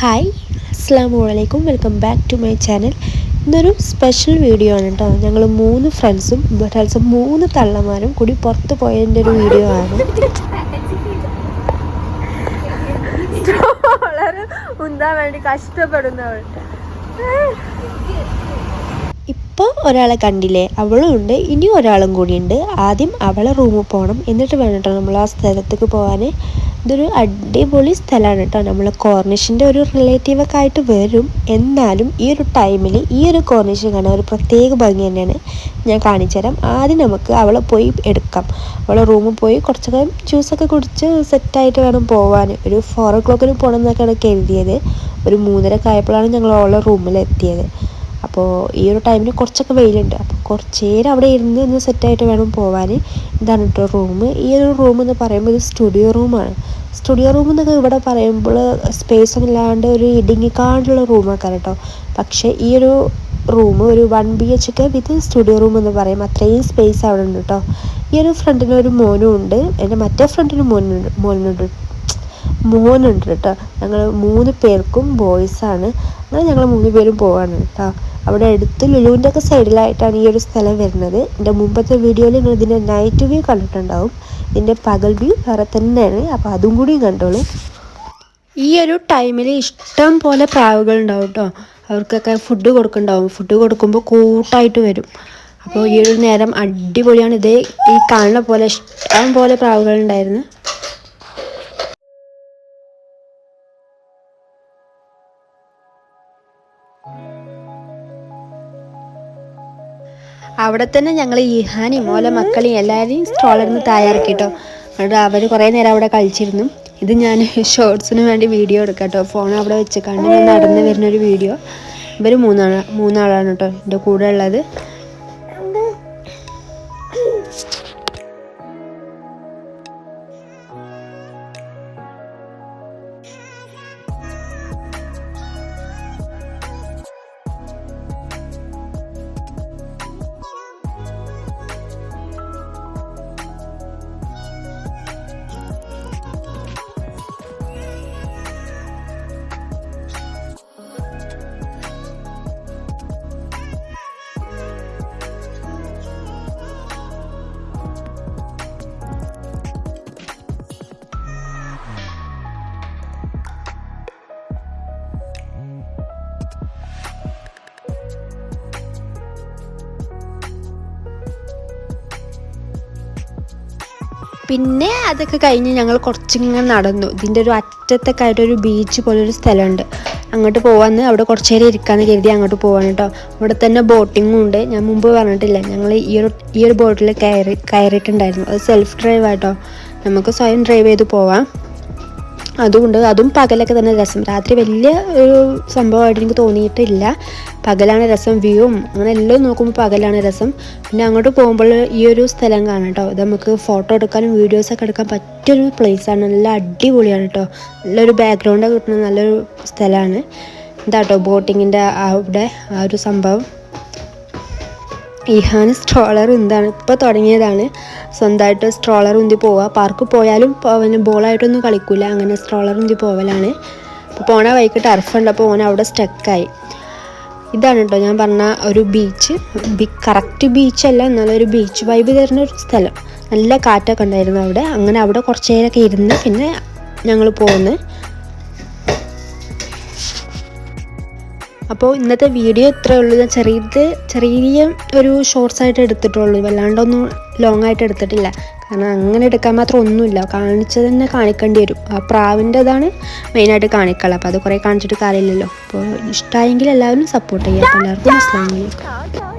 Hi അസ്സാം വലൈക്കും welcome back to my channel ഇന്നൊരു സ്പെഷ്യൽ വീഡിയോ ആണ് കേട്ടോ ഞങ്ങൾ മൂന്ന് ഫ്രണ്ട്സും ഫ്രണ്ട്സും മൂന്ന് തള്ളമാരും കൂടി പുറത്ത് പോയതിന്റെ ഒരു വീഡിയോ ആണ്. വളരെ വേണ്ടി കഷ്ടപ്പെടുന്നവൾ. ഇപ്പോൾ ഒരാളെ കണ്ടില്ലേ? അവളും ഉണ്ട് ഇനി ഒരാളും കൂടിയുണ്ട് ആദ്യം അവളെ റൂമിൽ പോകണം എന്നിട്ട് വേണം കേട്ടോ നമ്മൾ ആ സ്ഥലത്തേക്ക് പോകാൻ ഇതൊരു അടിപൊളി സ്ഥലമാണ് കേട്ടോ. നമ്മൾ കോർണിഷിന്റെ ഒരു റിലേറ്റീവൊക്കെ ആയിട്ട് വരും. എന്നാലും ഈ ഒരു ടൈമിൽ ഈ ഒരു കോർണിഷൻ കാണാൻ ഒരു പ്രത്യേക ഭംഗി തന്നെയാണ് ഞാൻ കാണിച്ചു തരാം. ആദ്യം നമുക്ക് അവളെ പോയി എടുക്കാം. അവളെ റൂമിൽ പോയി കുറച്ചൊക്കെ ജ്യൂസൊക്കെ കുടിച്ച് സെറ്റായിട്ട് വേണം പോകാൻ ഒരു ഫോർ ഓ ക്ലോക്കിന് പോകണം എന്നൊക്കെയാണ് കരുതിയത്. ഒരു മൂന്നരക്ക് ആയപ്പോഴാണ് ഞങ്ങൾ അവളെ റൂമിൽ എത്തിയത്. അപ്പോൾ ഈ ഒരു ടൈമിൽ കുറച്ചൊക്കെ വെയിലുണ്ട്. അപ്പോൾ കുറച്ച് നേരം അവിടെ ഇരുന്ന് ഒന്ന് സെറ്റായിട്ട് വേണം പോകാൻ ഇതാണ് കേട്ടോ റൂം ഈ ഒരു റൂം എന്ന് പറയുമ്പോൾ ഇത് സ്റ്റുഡിയോ റൂമാണ് സ്റ്റുഡിയോ റൂം എന്നൊക്കെ ഇവിടെ പറയുമ്പോൾ സ്പേസ് ഒന്നും ഇല്ലാണ്ട് ഒരു ഇടുങ്ങിക്കാണ്ടുള്ള റൂമൊക്കെ കേട്ടോ പക്ഷേ ഈ ഒരു റൂം ഒരു one B H K with studio room എന്ന് പറയും. അത്രയും സ്പേസ് അവിടെ ഉണ്ട് കേട്ടോ ഈ ഒരു ഫ്രണ്ടിന് ഒരു മോനും ഉണ്ട്. എന്റെ മറ്റേ ഫ്രണ്ടിന് മോനുണ്ട് മോനുണ്ട്. മോനുണ്ട് കേട്ടോ. ഞങ്ങൾ മൂന്ന് പേർക്കും ബോയ്സാണ് അങ്ങനെ ഞങ്ങൾ മൂന്ന് പേരും പോവാണ് കേട്ടോ. അവിടെ അടുത്ത് ലുലുവിന്റെ ഒക്കെ സൈഡിലായിട്ടാണ് ഈ ഒരു സ്ഥലം വരുന്നത്. എന്റെ മുമ്പത്തെ വീഡിയോയിൽ നിങ്ങൾ ഇതിന്റെ നൈറ്റ് വ്യൂ കണ്ടിട്ടുണ്ടാവും. ഇതിന്റെ പകൽ വ്യൂ വേറെ തന്നെയാണ്. അപ്പോൾ അതും കൂടി കണ്ടോളൂ. ഈ ഒരു ടൈമിൽ ഇഷ്ടം പോലെ പ്രാവുകൾ ഉണ്ടാവും കേട്ടോ. അവർക്കൊക്കെ ഫുഡ് കൊടുക്കുന്നുണ്ടാവും ഫുഡ് കൊടുക്കുമ്പോൾ കൂട്ടായിട്ട് വരും. അപ്പോൾ ഈ ഒരു നേരം അടിപൊളിയാണ്. ഇതേ ഈ കാണുന്ന പോലെ ഇഷ്ടം പോലെ പ്രാവുകൾ ഉണ്ടായിരുന്നു. അവിടെ തന്നെ ഞങ്ങൾ ഇഹാനെയും ഓലെ മക്കളെയും എല്ലാവരെയും സ്ട്രോളിൽ നിന്ന് തയ്യാറാക്കിട്ടോ. അവിടെ അവർ കുറേ നേരം അവിടെ കളിച്ചിരുന്നു. ഇത് ഞാൻ ഷോർട്സിന് വേണ്ടി വീഡിയോ എടുക്കാം കേട്ടോ ഫോൺ അവിടെ വെച്ച് കണ്ട് നടന്ന് വരുന്നൊരു വീഡിയോ ഇവർ മൂന്നാളാണ് മൂന്നാളാണ് കേട്ടോ. എന്റെ കൂടെ ഉള്ളത്. പിന്നെ അതൊക്കെ കഴിഞ്ഞ് ഞങ്ങൾ കുറച്ചിങ്ങനെ നടന്നു. ഇതിന്റെ ഒരു അറ്റത്തൊക്കെ ആയിട്ടൊരു ബീച്ച് പോലൊരു സ്ഥലമുണ്ട്. അങ്ങോട്ട് പോകാമെന്ന് അവിടെ കുറച്ച് നേരം ഇരിക്കാമെന്ന് കരുതി അങ്ങോട്ട് പോകാൻ കേട്ടോ അവിടെ തന്നെ ബോട്ടിങ്ങും ഉണ്ട്. ഞാൻ മുമ്പ് പറഞ്ഞിട്ടില്ല. ഞങ്ങൾ ഈ ഒരു ഈ ഒരു ബോട്ടിൽ കയറി കയറിയിട്ടുണ്ടായിരുന്നു. അത് സെൽഫ് ഡ്രൈവ് ആട്ടോ നമുക്ക് സ്വയം ഡ്രൈവ് ചെയ്ത് പോവാം. അതുകൊണ്ട് അതും പകലൊക്കെ തന്നെ രസം. രാത്രി വലിയ ഒരു സംഭവമായിട്ട് എനിക്ക് തോന്നിയിട്ടില്ല. പകലാണ് രസം വ്യൂവും അങ്ങനെ എല്ലാം നോക്കുമ്പോൾ പകലാണ് രസം. പിന്നെ അങ്ങോട്ട് പോകുമ്പോൾ ഈ ഒരു സ്ഥലം കാണാം കേട്ടോ. ഇത് നമുക്ക് ഫോട്ടോ എടുക്കാനും വീഡിയോസൊക്കെ എടുക്കാൻ പറ്റിയൊരു പ്ലേസാണ് നല്ല അടിപൊളിയാണ് കേട്ടോ. നല്ലൊരു ബാക്ക്ഗ്രൗണ്ടൊക്കെ കിട്ടുന്ന നല്ലൊരു സ്ഥലമാണ്. ഇതാട്ടോ ബോട്ടിങ്ങിന്റെ അവിടെ ആ ഒരു സംഭവം. ഇഹാൻ സ്ട്രോളർ എന്താണ് ഇപ്പോൾ തുടങ്ങിയതാണ്. സ്വന്തമായിട്ട് സ്ട്രോളർ ഉന്തി പോവുക പാർക്ക് പോയാലും അവന് ബോളായിട്ടൊന്നും കളിക്കില്ല അങ്ങനെ സ്ട്രോളർ ഉന്തി പോവലാണ്. അപ്പോൾ പോണ ടർഫുണ്ട് അപ്പോൾ ഓൻ അവിടെ സ്റ്റക്കായി ഇതാണ് കേട്ടോ ഞാൻ പറഞ്ഞ ഒരു ബീച്ച് ബി കറക്റ്റ് ബീച്ചല്ല എന്നാലും ഒരു ബീച്ച് വൈബ് തരുന്ന ഒരു സ്ഥലം. നല്ല കാറ്റൊക്കെ ഉണ്ടായിരുന്നു അവിടെ. അങ്ങനെ അവിടെ കുറച്ച് നേരമൊക്കെ ഇരുന്ന് പിന്നെ ഞങ്ങൾ പോകുന്നു അപ്പോൾ ഇന്നത്തെ വീഡിയോ ഇത്രേ ഉള്ളൂ. ഞാൻ ചെറിയത് ചെറിയ ഒരു ഷോർട്സ് ആയിട്ട് എടുത്തിട്ടുള്ളൂ. വല്ലാണ്ടൊന്നും ലോങ് ആയിട്ട് എടുത്തിട്ടില്ല. കാരണം അങ്ങനെ എടുക്കാൻ മാത്രം ഒന്നുമില്ല. കാണിച്ചത് തന്നെ കാണിക്കേണ്ടി വരും. ആ പ്രാവിന്റെതാണ് മെയിനായിട്ട് കാണിക്കുള്ളത് അപ്പോൾ അത് കുറേ കാണിച്ചിട്ട് കാര്യമില്ലല്ലോ. അപ്പോൾ ഇഷ്ടമായെങ്കിൽ എല്ലാവരും സപ്പോർട്ട് ചെയ്യാം എല്ലാവർക്കും അസ്ലാം